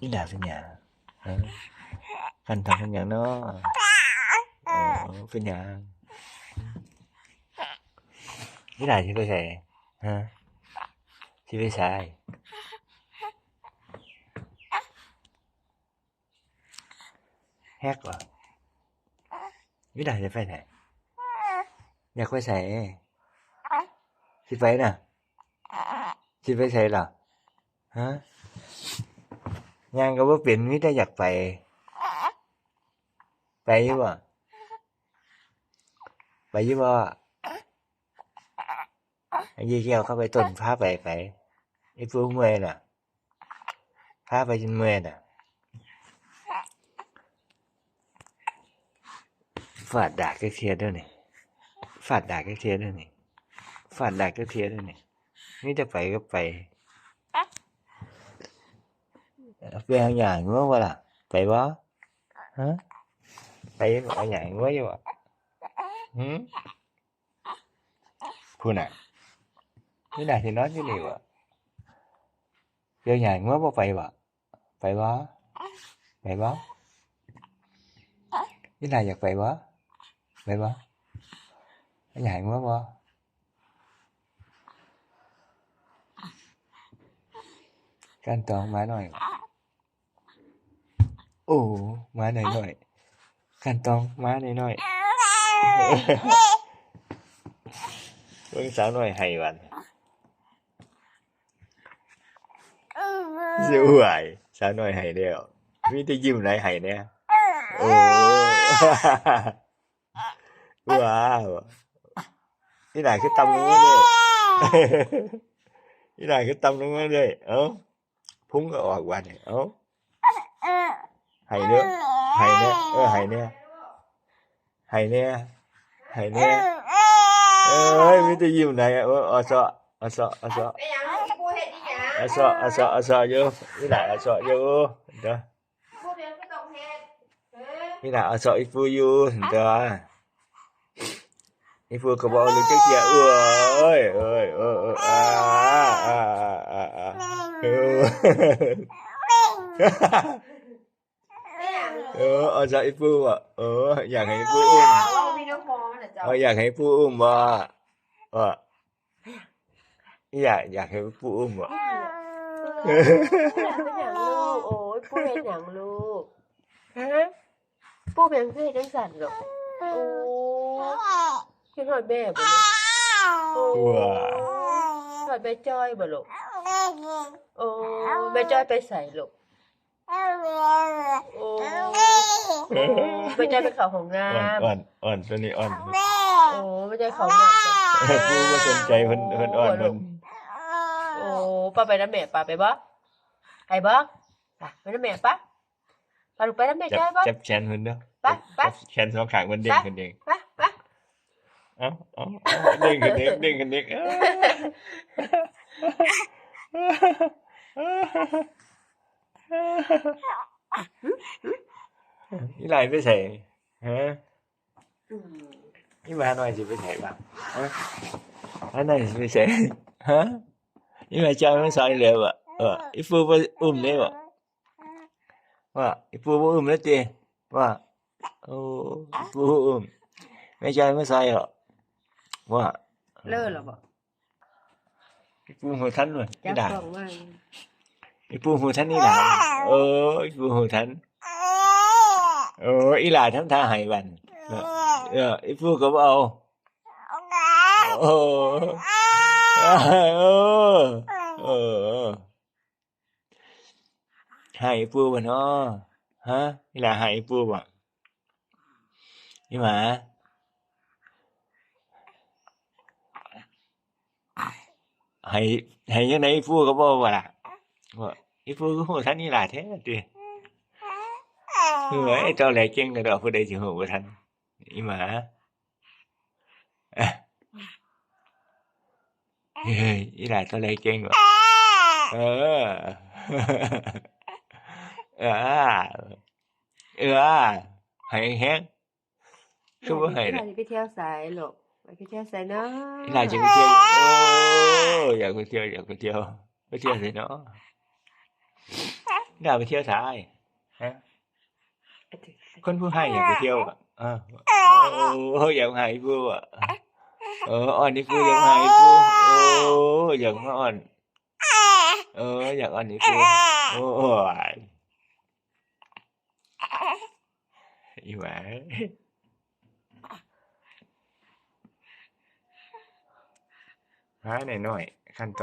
นี่ด่าเป็นหยังฮะกันทำเป็นหยังเนาะเออเป็นหยังนี่ด่าที่ไป งานก็ว่าเป็นมิได้อยากไป ไปยี่บ่ไปยี่บ่ไอ้ยี่เกี้ยวเข้าไปต้นพาไปไปไอ้พวกเมื่อยน่ะพาไปจนเมื่อยน่ะฟาดดากก็เทียด้วยนี่ฟาดดากก็เทียด้วยนี่ฟาดดากก็เทียด้วยนี่นี่จะไปก็ไป về hàng nhà ngứa quá là vậy bó hả? Vậy ở nhà ngứa chứ bà hử? Phu nè. Cái này thì nói cái điều à. ạ về nhà ngứa bó vậy bà vậy bó vậy bó cái này giật vậy bó vậy bó ở nhà ngứa bó anh toàn mãi nói. โอ้มาหน่อยหน่อยกันตองมาหน่อยหน่อยเบิ่งสาวหน่อยให้วันสิอวยสาวหน่อยให้เดียวมีแต่ยิ้มไหนให้เนี่ยโอ้ว้าวนี่ไหนคือตำลงมาเลยนี่ไหนคือตำลงมาเลยเอ้าพุ่งก็ออกวันเนี่ยเอ้า hay nữa. Hay nè ơ ừ. hay nè hay nè hay nè ừ. ơi biết cái gì này ờ sợ. Ờ sợ. Ờ sợ. Ờ sợ. Ờ sợ. Ờ sợ vô. Cái này ờ sợ vô. Đó cái nào ờ sợ ít vui vô. Đó Ni vừa cậu bỏ lưng chắc kìa ơi ơi ơi à à à à à. Ừ. เออเอาใจปูอะเออ อยากให้ปูอุ้มเรามีน้ำพอน่ะเจ้าเอออยากให้ปูอุ้มบ่เอออยากอยากให้ปูอุ้มบ่เป็นอย่างลูกโอ้ยปูเป็นอย่างลูกฮะปูเป็นเพื่อนจังสันหรอกโอ้คิดหอดแม่บ่ลูกโอ้ว้าหอดแม่จ้อยบ่ลูกโอ้แม่จ้อยไปใส่ลูก โอ้แม่จ้อยไปเขาห้องน้อ่อนอ่อนอ่อนตัวนี้อ่อนโอ้แม่จ้อยเขาห้องน้ำปูบ่สนใจเพิ่นเพิ่นอ่อนเพิ่นโอ้ป้าไปน้ำแม่ป้าไปบ่ไปบ่ไปไปน้ำแม่ป้าป้าลูกไปน้ำแม่จัจ้อยบบ่ จับแขนเพิ่นเด้อไปไป จับแขนสองข้างเพิ่นเด้งขึ้นเด้งไปไปเอ้าเอ้าเอ้าเด้งขึ้นเด้งเด้งขึ้นเด้งเอ้า อีหลายไปใส่ฮะอืมนี่มาหน่อยสิไปไหนบ้างฮะอันไหนสิไปไหนฮะนี่มาเจ้าไม่สอนเลยว่ะเอออีฟูบ่อุ้มได้ว่ะว่าอีฟูบ่อุ้มแล้วจีว่าโอ้อีฟูบ่อุ้มไม่เจ้าไม่สอนหรอกว่าเลิกแล้วบ่อีฟูหัวทันเลยจันี่บด่ากล่องมา อีฟูหัวทันนี่หลานเอออีฟูหัวทันเอออีหลานทำท่าให้บันเออเอออีฟูก็บ่เอาโอ้เออเออให้ปูบ่เนาะฮะนี่ล่ะให้ปูบ่นี่หมาให้ให้ยังไงปูก็บ่ว่าล่ะว่าอีปูก็ฮู้ทันนี่ล่ะแท้ติเฮ้ยเจ้าแหลเก่งกระดอกผู้ใดสิฮู้บ่ทันอีหมาเอ้ยเฮ้ยอีหลาเจ้าแหลเก่งว่ะ เออเออเออให้แห้งคือบ่ให้เวน่ะลาไปเที่ยวสายลูกไปเที่ยวสายเนาะอีหลาจะไปเที่ยวโอ้ นาะดาไปเที่ยวท้ายฮะคนผู้ให้อยากไปเที่ยวอะเออโอ้อยากหายผู้อะเอออ่อนนี่ผู้อยากหายผู้โอ้อยากอ่อนเอออยากอ่อนนี่ผู้โอ้ยอีหวาหาหน่อยหน่อยขั้นตอน